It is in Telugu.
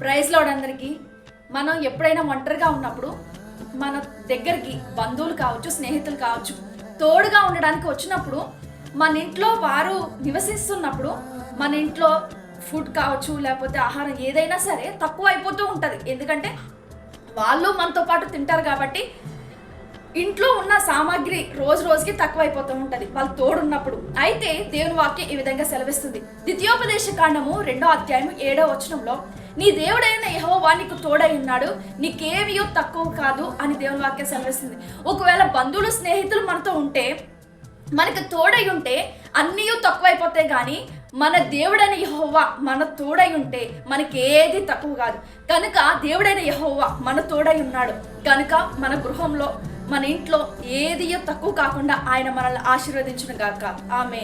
ప్రైజ్ లోడందరికీ మనం ఎప్పుడైనా ఒంటరిగా ఉన్నప్పుడు మన దగ్గరికి బంధువులు కావచ్చు స్నేహితులు కావచ్చు తోడుగా ఉండడానికి వచ్చినప్పుడు మన ఇంట్లో వారు నివసిస్తున్నప్పుడు మన ఇంట్లో ఫుడ్ కావచ్చు లేకపోతే ఆహారం ఏదైనా సరే తక్కువ అయిపోతూ ఉంటుంది. ఎందుకంటే వాళ్ళు మనతో పాటు తింటారు కాబట్టి ఇంట్లో ఉన్న సామాగ్రి రోజు రోజుకి తక్కువైపోతూ ఉంటుంది. వాళ్ళు తోడున్నప్పుడు. అయితే దేవుని వాక్యం ఈ విధంగా సెలవిస్తుంది. ద్వితీయోపదేశ కాండము రెండో అధ్యాయం ఏడో వచనంలో నీ దేవుడైన యెహోవా నీకు తోడై ఉన్నాడు. నీకేమియో తక్కువ కాదు అని దేవుని వాక్యం సెలవిస్తుంది. ఒకవేళ బంధువులు స్నేహితులు మనతో ఉంటే మనకు తోడై ఉంటే అన్నీ తక్కువైపోతాయి కానీ మన దేవుడైన యహోవా మన తోడై ఉంటే మనకి ఏది తక్కువ కాదు. కనుక దేవుడైన యహోవా మన తోడై ఉన్నాడు. కనుక మన గృహంలో మన ఇంట్లో ఏది తక్కువ కాకుండా ఆయన మనల్ని ఆశీర్వదించును గాక. ఆమె